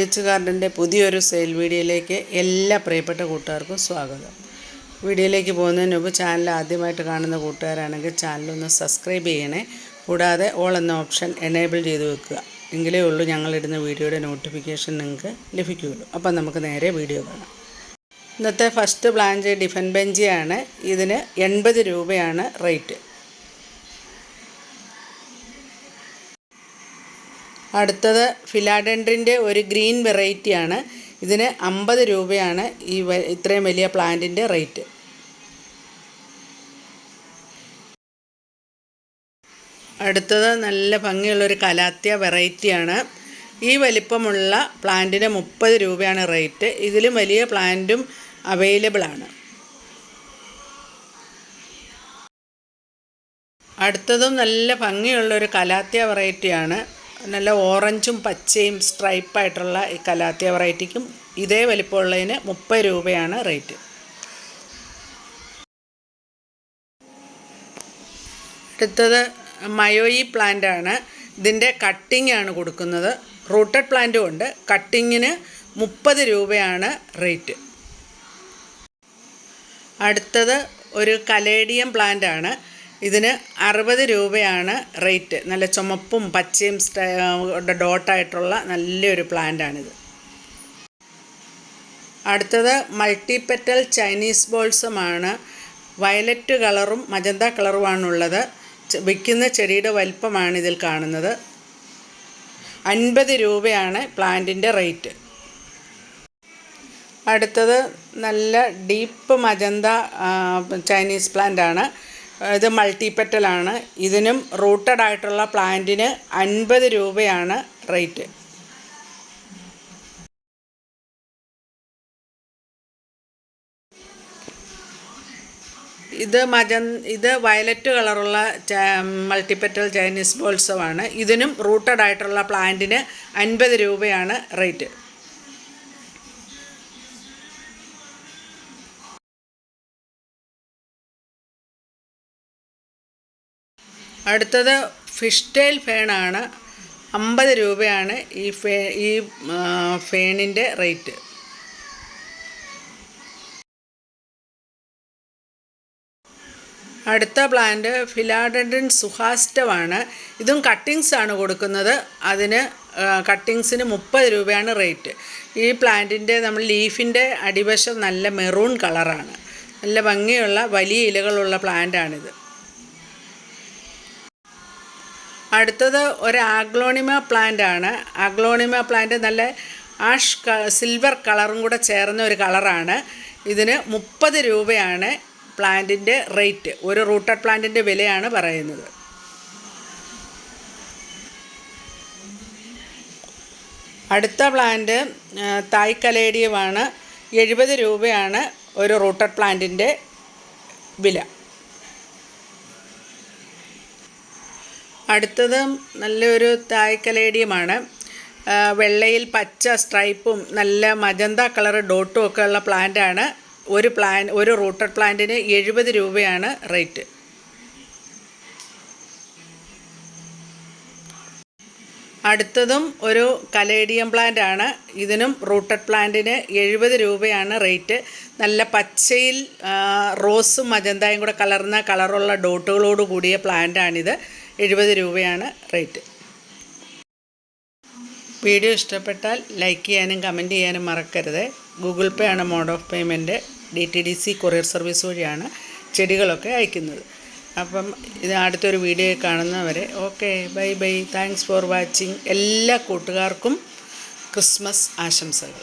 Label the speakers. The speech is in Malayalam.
Speaker 1: എച്ച് ഗാർഡന്റെ പുതിയൊരു സെയിൽ വീഡിയോയിലേക്ക് എല്ലാ പ്രിയപ്പെട്ട കൂട്ടുകാർക്കും സ്വാഗതം. വീഡിയോയിലേക്ക് പോകുന്നതിന് മുമ്പ് ചാനൽ ആദ്യമായിട്ട് കാണുന്ന കൂട്ടുകാരാണെങ്കിൽ ചാനലൊന്ന് സബ്സ്ക്രൈബ് ചെയ്യണേ. കൂടാതെ ഓൾ എന്ന ഓപ്ഷൻ എനേബിൾ ചെയ്ത് വെക്കുക. എങ്കിലേ ഉള്ളൂ ഞങ്ങളിടുന്ന വീഡിയോയുടെ നോട്ടിഫിക്കേഷൻ നിങ്ങൾക്ക് ലഭിക്കുകയുള്ളൂ. അപ്പം നമുക്ക് നേരെ വീഡിയോ കാണാം. ഇന്നത്തെ ഫസ്റ്റ് ബ്ലാഞ്ച് ഡിഫൻ ബെഞ്ചിയാണ് ഇതിന് എൺപത് രൂപയാണ് റേറ്റ് അടുത്തത് ഫിലാഡൻഡ്രിന്റെ ഒരു ഗ്രീൻ വെറൈറ്റിയാണ്. ഇതിന് അമ്പത് രൂപയാണ് ഈ ഇത്രയും വലിയ പ്ലാന്റിന്റെ റേറ്റ്. അടുത്തത് നല്ല ഭംഗിയുള്ളൊരു കലാത്യ വെറൈറ്റിയാണ്. ഈ വലിപ്പമുള്ള പ്ലാന്റിന് മുപ്പത് രൂപയാണ് റേറ്റ്. ഇതിലും വലിയ പ്ലാന്റും അവൈലബിൾ ആണ് അടുത്തതും നല്ല ഭംഗിയുള്ളൊരു കലാത്യ വെറൈറ്റിയാണ്. നല്ല ഓറഞ്ചും പച്ചയും സ്ട്രൈപ്പായിട്ടുള്ള ഈ കലാത്തിയ വെറൈറ്റിക്കും ഇതേ വലിപ്പമുള്ളതിന് മുപ്പത് രൂപയാണ് റേറ്റ് അടുത്തത് മയോയി ആണ്. ഇതിന്റെ കട്ടിംഗ് ആണ് കൊടുക്കുന്നത്. റൂട്ടഡ് പ്ലാന്റും ഉണ്ട്. കട്ടിങ്ങിന് മുപ്പത് രൂപയാണ് റേറ്റ് അടുത്തത് ഒരു കലേഡിയം പ്ലാന്റ് ആണ്. ഇതിന് അറുപത് രൂപയാണ് റേറ്റ്. നല്ല ചുമപ്പും പച്ചയും ഡോട്ടായിട്ടുള്ള നല്ലൊരു പ്ലാന്റാണിത്. അടുത്തത് മൾട്ടിപെറ്റൽ ചൈനീസ് ബോൾസമാണ്. വയലറ്റ് കളറും മജന്ത കളറുമാണുള്ളത് വിൽക്കുന്ന ചെടിയുടെ വലിപ്പമാണ് ഇതിൽ കാണുന്നത്. അൻപത് രൂപയാണ് പ്ലാന്റിന്റെ റേറ്റ്. അടുത്തത് നല്ല ഡീപ്പ് മജന്ത ചൈനീസ് പ്ലാന്റ് ആണ് ഇത് മൾട്ടിപ്പെറ്റലാണ് ഇതിനും റൂട്ടഡ് ആയിട്ടുള്ള പ്ലാന്റിന് അൻപത് രൂപയാണ് റേറ്റ്. ഇത് മജൻ ഇത് വയലറ്റ് കളറുള്ള മൾട്ടിപ്പെറ്റൽ ചൈനീസ് ബോൾസമാണ് ഇതിനും റൂട്ടഡ് ആയിട്ടുള്ള പ്ലാന്റിന് അൻപത് രൂപയാണ് റേറ്റ്. അടുത്തത് ഫിഷ് ടെയിൽ ഫേണാണ് അമ്പത് രൂപയാണ് ഈ ഫേ ഈ ഫേണിന്റെ റേറ്റ് അടുത്ത പ്ലാന്റ് ഫിലാഡൻഡ്രൻ സുഹാസ്റ്റമാണ് ഇതും കട്ടിങ്സ് ആണ് കൊടുക്കുന്നത്. അതിന് കട്ടിങ്സിന് മുപ്പത് രൂപയാണ് റേറ്റ് ഈ പ്ലാന്റിന്റെ നമ്മൾ ലീഫിന്റെ അടിവശം നല്ല മെറൂൺ കളറാണ് നല്ല ഭംഗിയുള്ള വലിയ ഇലകളുള്ള പ്ലാന്റാണിത് അടുത്തത് ഒരു ആഗ്ലോണിമ പ്ലാന്റ് ആണ്. ആഗ്ലോണിമ പ്ലാന്റ് നല്ല ആഷ് സിൽവർ കളറും കൂടെ ചേർന്ന ഒരു കളറാണ് ഇതിന് മുപ്പത് രൂപയാണ് പ്ലാന്റിന്റെ റേറ്റ് ഒരു റൂട്ടഡ് പ്ലാന്റിന്റെ വിലയാണ് പറയുന്നത്. അടുത്ത പ്ലാന്റ് തായ് കലേഡിയമാണ് എഴുപത് രൂപയാണ് ഒരു റൂട്ടഡ് പ്ലാന്റിന്റെ വില. അടുത്തത് നല്ലൊരു തായ് കലേഡിയമാണ് വെള്ളയിൽ പച്ച സ്ട്രൈപ്പും നല്ല മജന്ത കളർ ഡോട്ടും ഒക്കെ ഉള്ള പ്ലാന്റാണ് ഒരു പ്ലാൻ ഒരു റൂട്ടഡ് പ്ലാന്റിന് എഴുപത് രൂപയാണ് റേറ്റ് അടുത്തതും ഒരു കലേഡിയം പ്ലാന്റ് ആണ്. ഇതിനും റൂട്ടഡ് പ്ലാന്റിന് എഴുപത് രൂപയാണ് റേറ്റ് നല്ല പച്ചയിൽ റോസും മജന്തയും കൂടെ കലർന്ന കളറുള്ള ഡോട്ടുകളോട് കൂടിയ പ്ലാന്റാണിത് എഴുപത് രൂപയാണ് റേറ്റ്. വീഡിയോ ഇഷ്ടപ്പെട്ടാൽ ലൈക്ക് ചെയ്യാനും കമന്റ് ചെയ്യാനും മറക്കരുത്. ഗൂഗിൾ പേ ആണ് mode of payment. D T D C courier service വഴിയാണ് ചെടികളൊക്കെ അയക്കുന്നത്. അപ്പം ഇത് അടുത്തൊരു വീഡിയോ കാണുന്നവരെ okay bye bye. Thanks for watching. എല്ലാ കൂട്ടുകാർക്കും ക്രിസ്മസ് ആശംസകൾ.